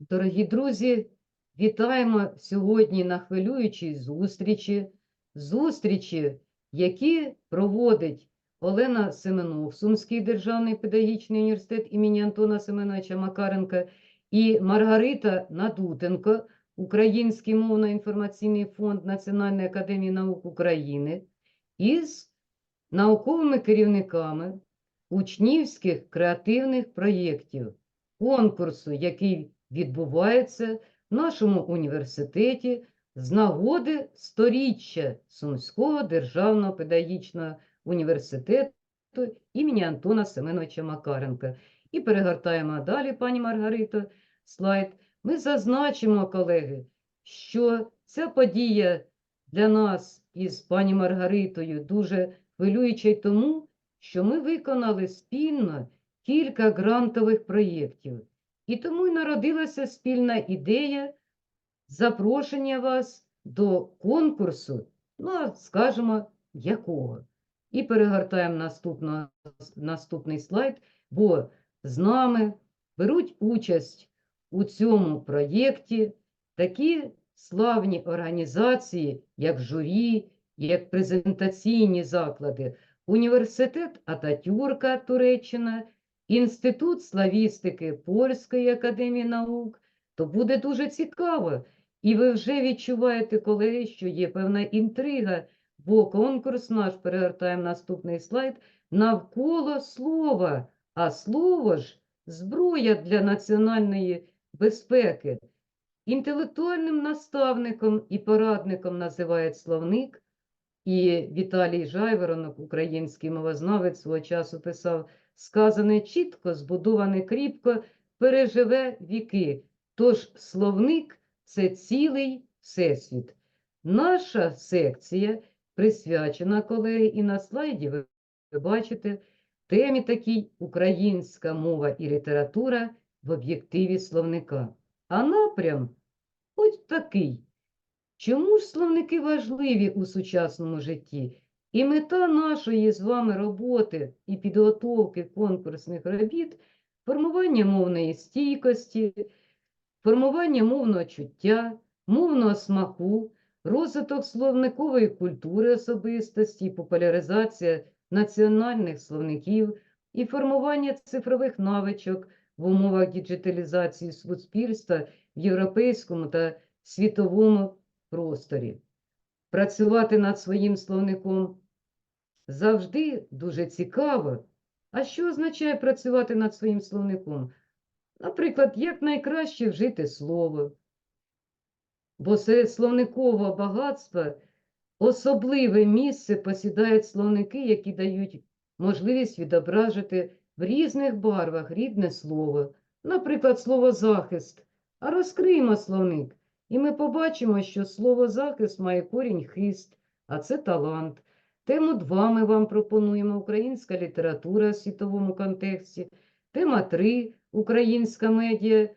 Дорогі друзі, вітаємо сьогодні на хвилюючій зустрічі, зустрічі, які проводить Олена Семенов, Сумський державний педагогічний університет імені Антона Семеновича Макаренка і Маргарита Надутенко, Український мовно-інформаційний фонд Національної академії наук України із науковими керівниками учнівських креативних проєктів конкурсу, який відбувається в нашому університеті з нагоди сторіччя Сумського державного педагогічного університету імені Антона Семеновича Макаренка. І перегортаємо далі, пані Маргарито, слайд. Ми зазначимо, колеги, що ця подія для нас із пані Маргаритою дуже хвилююча й тому, що ми виконали спільно кілька грантових проєктів. І тому й народилася спільна ідея запрошення вас до конкурсу, ну, а скажемо, якого. І перегортаємо наступно, наступний слайд, бо з нами беруть участь у цьому проєкті такі славні організації, як журі, як презентаційні заклади, Університет Ататюрка Туреччина, Інститут славістики Польської академії наук, то буде дуже цікаво. І ви вже відчуваєте, колеги, що є певна інтрига, бо конкурс наш, перегортаємо наступний слайд, навколо слова, а слово ж зброя для національної безпеки. Інтелектуальним наставником і порадником називають словник, і Віталій Жайворонок, український мовознавець, свого часу писав сказане чітко, збудоване кріпко, переживе віки. Тож словник це цілий всесвіт. Наша секція присвячена, колеги, і на слайді ви бачите темі такій українська мова і література в об'єктиві словника. А напрям ось такий. Чому ж словники важливі у сучасному житті? І мета нашої з вами роботи і підготовки конкурсних робіт формування мовної стійкості, формування мовного чуття, мовного смаку, розвиток словникової культури особистості, популяризація національних словників і формування цифрових навичок в умовах діджиталізації суспільства в європейському та світовому просторі. Працювати над своїм словником завжди дуже цікаво. А що означає працювати над своїм словником? Наприклад, як найкраще вжити слово. Бо серед словникового багатства особливе місце посідають словники, які дають можливість відображити в різних барвах рідне слово. Наприклад, слово захист. А розкриємо словник. І ми побачимо, що слово захист має корінь хист, а це талант. Тему 2 ми вам пропонуємо українська література в світовому контексті. Тема 3 українська медіа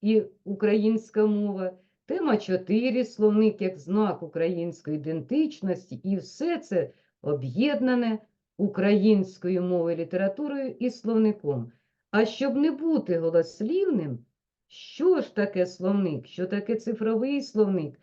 і українська мова. Тема 4 словник як знак української ідентичності. І все це об'єднане українською мовою, літературою і словником. А щоб не бути голослівним, що ж таке словник? Що таке цифровий словник?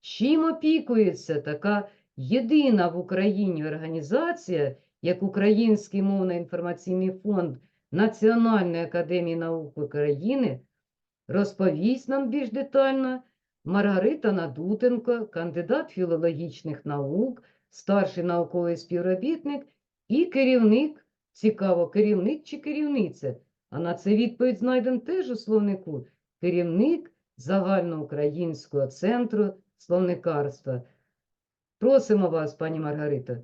Чим опікується така єдина в Україні організація, як Український мовно-інформаційний фонд Національної академії наук України, розповість нам більш детально Маргарита Надутенко, кандидат філологічних наук, старший науковий співробітник і керівник, цікаво, керівник чи керівниця? А на це відповідь знайдемо теж у словнику. Керівник загальноукраїнського центру словникарства. Просимо вас, пані Маргарита.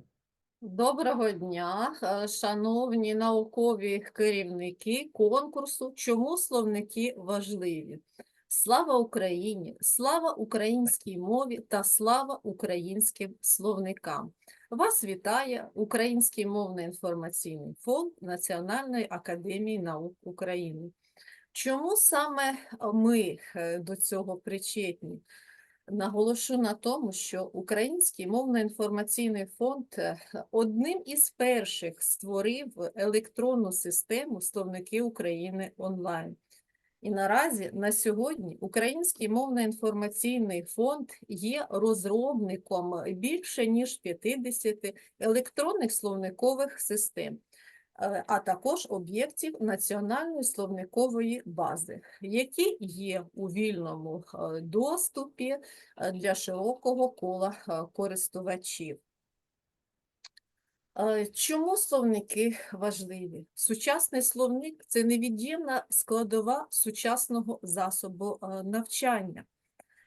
Доброго дня, е, шановні наукові керівники конкурсу Чому словники важливі? Слава Україні! Слава українській мові та слава українським словникам! Вас вітає Український мовно-інформаційний фонд Національної академії наук України. Чому саме ми е, до цього причетні? Наголошу на тому, що Український мовно-інформаційний фонд е, одним із перших створив електронну систему словники України онлайн. І наразі на сьогодні Український мовно-інформаційний фонд є розробником більше ніж 50 електронних словникових систем, е, а також об'єктів національної словникової бази, які є у вільному е, доступі е, для широкого кола користувачів. Е, Чому словники важливі? Сучасний словник це невід'ємна складова сучасного засобу е, навчання.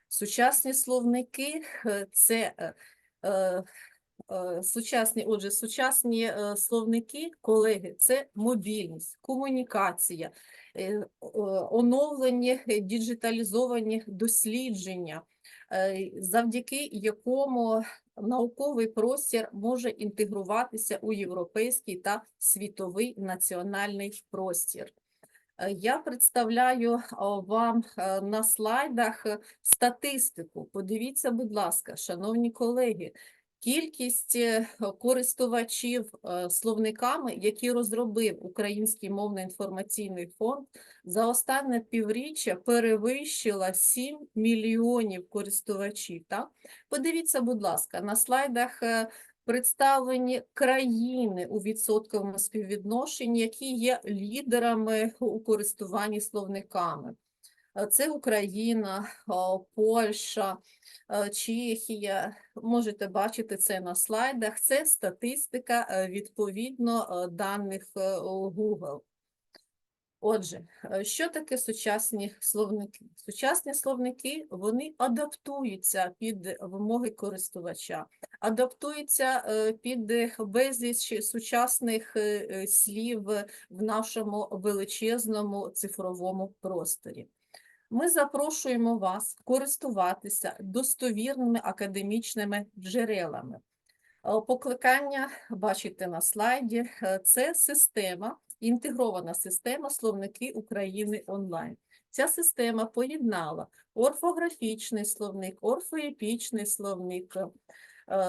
Сучасні словники е, це сучасні, отже, сучасні словники, колеги, це мобільність, комунікація, оновлені діджиталізовані дослідження, завдяки якому науковий простір може інтегруватися у європейський та світовий національний простір. Е, Я представляю вам е, на слайдах е, статистику. Подивіться, будь ласка, шановні колеги, кількість е, користувачів е, словниками, які розробив Український мовно-інформаційний фонд, за останнє півріччя перевищила 7 мільйонів користувачів. Так? Подивіться, будь ласка, на слайдах е, представлені країни у відсотковому співвідношенні, які є лідерами у користуванні словниками. Е, Це Україна, Польща, е, Чехія. Можете бачити це на слайдах. Це статистика е, відповідно е, даних е, Google. Отже, е, що таке сучасні словники? Сучасні словники вони адаптуються під вимоги користувача, адаптуються е, під безліч сучасних е, е, слів в нашому величезному цифровому просторі. Ми запрошуємо вас користуватися достовірними академічними джерелами. Е, Покликання бачите на слайді. Е, Це система, інтегрована система словники України онлайн. Ця система поєднала орфографічний словник, орфоепічний словник,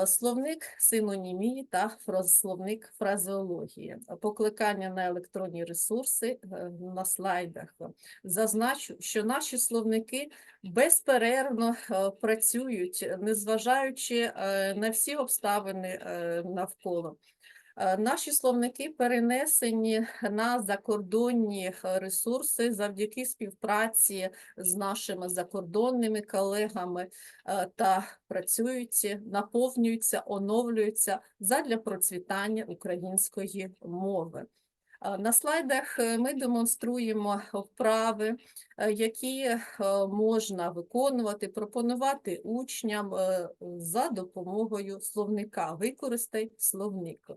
словник синонімії та словник фразеології. Покликання на електронні ресурси е, на слайдах. Зазначу, що наші словники безперервно е, працюють, незважаючи е, на всі обставини е, навколо. Е, Наші словники перенесені на закордонні е, ресурси завдяки співпраці з нашими закордонними колегами е, та працюють, наповнюються, оновлюються задля процвітання української мови. На слайдах ми демонструємо вправи, які можна виконувати, пропонувати учням за допомогою словника. Використай словник.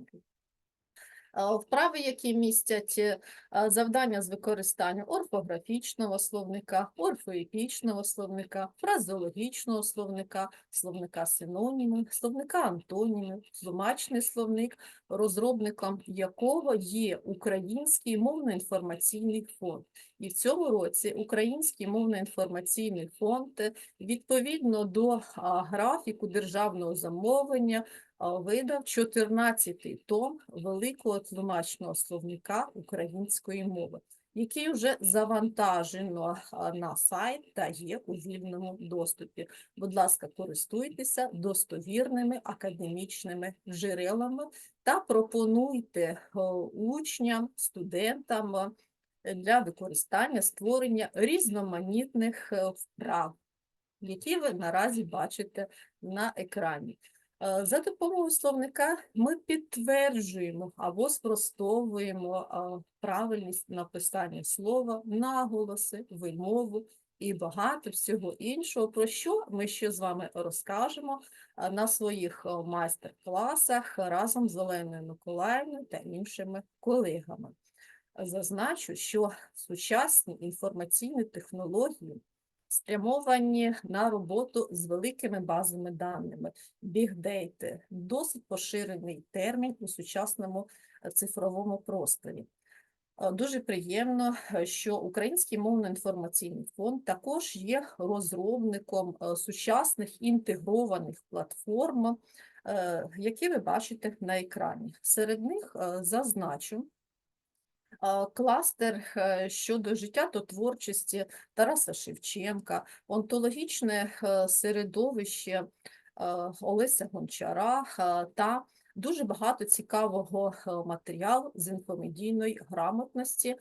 Вправи, які містять е, завдання з використання орфографічного словника, орфоепічного словника, фразеологічного словника, словника синонімів, словника антонімів, тлумачний словник, розробником якого є Український мовно-інформаційний фонд. І в цьому році Український мовно-інформаційний фонд е, відповідно до графіку державного замовлення видав 14-й том великого тлумачного словника української мови, який вже завантажено на сайт та є у вільному доступі. Будь ласка, користуйтеся достовірними академічними джерелами та пропонуйте учням, студентам е, для використання створення різноманітних е, вправ, які ви наразі бачите на екрані. Е, За допомогою словника ми підтверджуємо або спростовуємо правильність написання слова, наголоси, вимову і багато всього іншого, про що ми ще з вами розкажемо на своїх майстер-класах разом з Оленою Миколаївною та іншими колегами. Зазначу, що сучасні інформаційні технології спрямовані на роботу з великими базами даними, бігдейти, досить поширений термін у сучасному е, цифровому просторі. Е, Дуже приємно, е, що Український мовно-інформаційний фонд також є розробником сучасних інтегрованих платформ, які ви бачите на екрані. Серед них зазначу кластер е, щодо життя та творчості Тараса Шевченка, онтологічне е, середовище е, Олеся Гончара та дуже багато цікавого матеріалу з інфомедійної грамотності,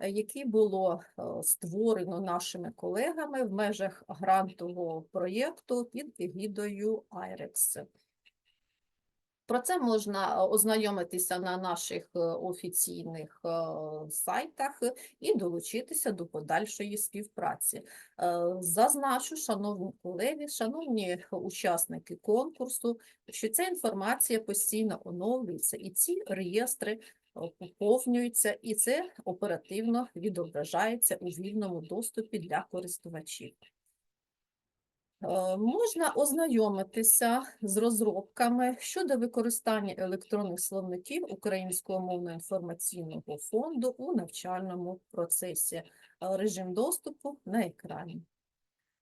який було створено нашими колегами в межах грантового проєкту під егідою IREX. Про це можна е, ознайомитися на наших е, офіційних е, сайтах і долучитися до подальшої співпраці. Зазначу, шановні колеги, шановні учасники конкурсу, що ця інформація постійно оновлюється, і ці реєстри поповнюються, і це оперативно відображається у вільному доступі для користувачів. Е, Можна ознайомитися з розробками щодо використання електронних словників Українського мовно-інформаційного фонду у навчальному процесі. Е, Режим доступу на екрані.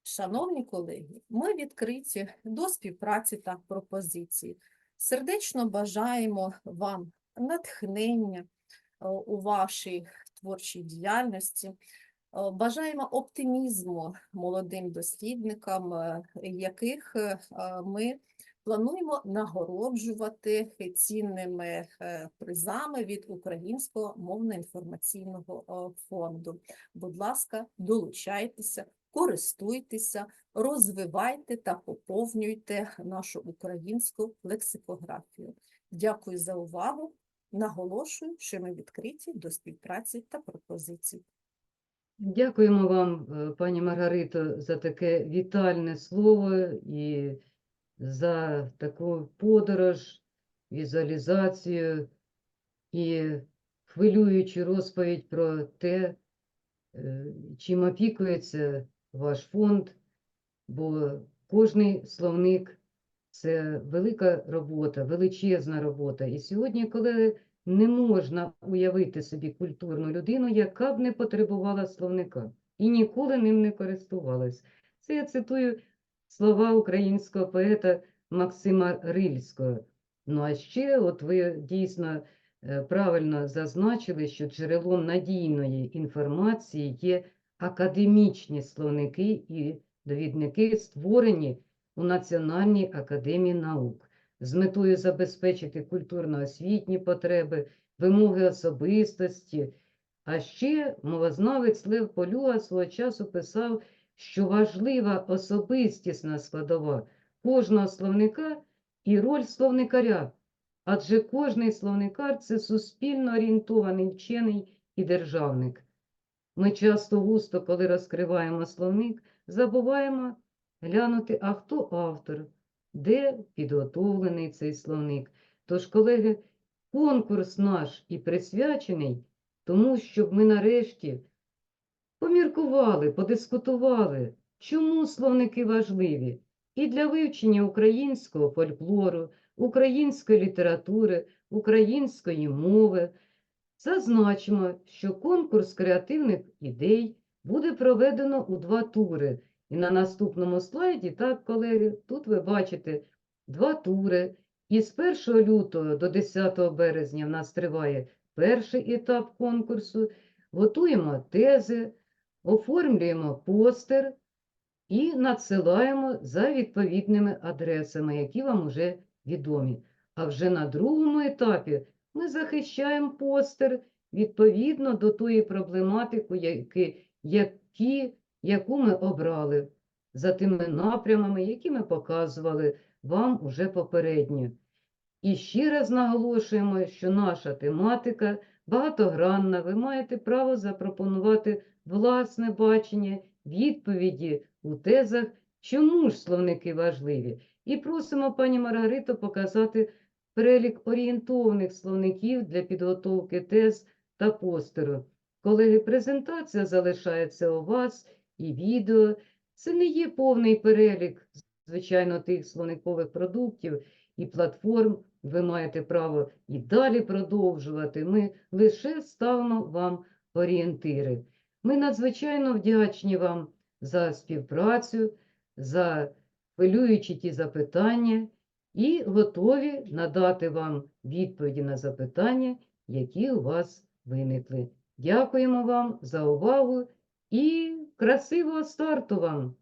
Шановні колеги, ми відкриті до співпраці та пропозицій. Сердечно бажаємо вам натхнення е, у вашій творчій діяльності. Е, Бажаємо оптимізму молодим дослідникам, е, яких е, ми плануємо нагороджувати цінними призами від Українського мовно-інформаційного фонду. Будь ласка, долучайтеся, користуйтеся, розвивайте та поповнюйте нашу українську лексикографію. Дякую за увагу. Наголошую, що ми відкриті до співпраці та пропозицій. Дякуємо вам, е, пані Маргарито, за таке вітальне слово і за таку подорож, візуалізацію і хвилюючу розповідь про те, е, чим опікується ваш фонд, бо кожний словник це велика робота, величезна робота. І сьогодні, коли не можна уявити собі культурну людину, яка б не потребувала словника і ніколи ним не користувалась. Це я цитую слова українського поета Максима Рильського. Ну а ще, от ви дійсно е, правильно зазначили, що джерелом надійної інформації є академічні словники і довідники, створені у Національній академії наук з метою забезпечити культурно-освітні потреби, вимоги особистості. А ще мовознавець Лев Полюга свого часу писав, що важлива особистісна складова кожного словника і роль словникаря, адже кожний словникар це суспільно орієнтований вчений і державник. Ми часто густо, коли розкриваємо словник, забуваємо глянути, а хто автор, де підготовлений цей словник. Тож, колеги, конкурс наш і присвячений тому, щоб ми нарешті поміркували, подискутували, чому словники важливі і для вивчення українського фольклору, української літератури, української мови. Зазначимо, що конкурс креативних ідей буде проведено у два тури. І на наступному слайді, так, колеги, тут ви бачите два тури. І з 1 лютого до 10 березня в нас триває перший етап конкурсу. Готуємо тези, оформлюємо постер і надсилаємо за відповідними адресами, які вам вже відомі. А вже на другому етапі ми захищаємо постер відповідно до тої проблематики, які, яку ми обрали, за тими напрямами, які ми показували вам уже попередньо. І ще раз наголошуємо, що наша тематика багатогранна, ви маєте право запропонувати власне бачення, відповіді у тезах, чому ж словники важливі. І просимо пані Маргариту показати перелік орієнтовних словників для підготовки тез та постеру. Колеги, презентація залишається у вас і відео. Це не є повний перелік, звичайно, тих словникових продуктів і платформ. Ви маєте право і далі продовжувати. Ми лише ставимо вам орієнтири. Ми надзвичайно вдячні вам за співпрацю, за хвилюючі ті запитання і готові надати вам відповіді на запитання, які у вас виникли. Дякуємо вам за увагу і красивого старту вам!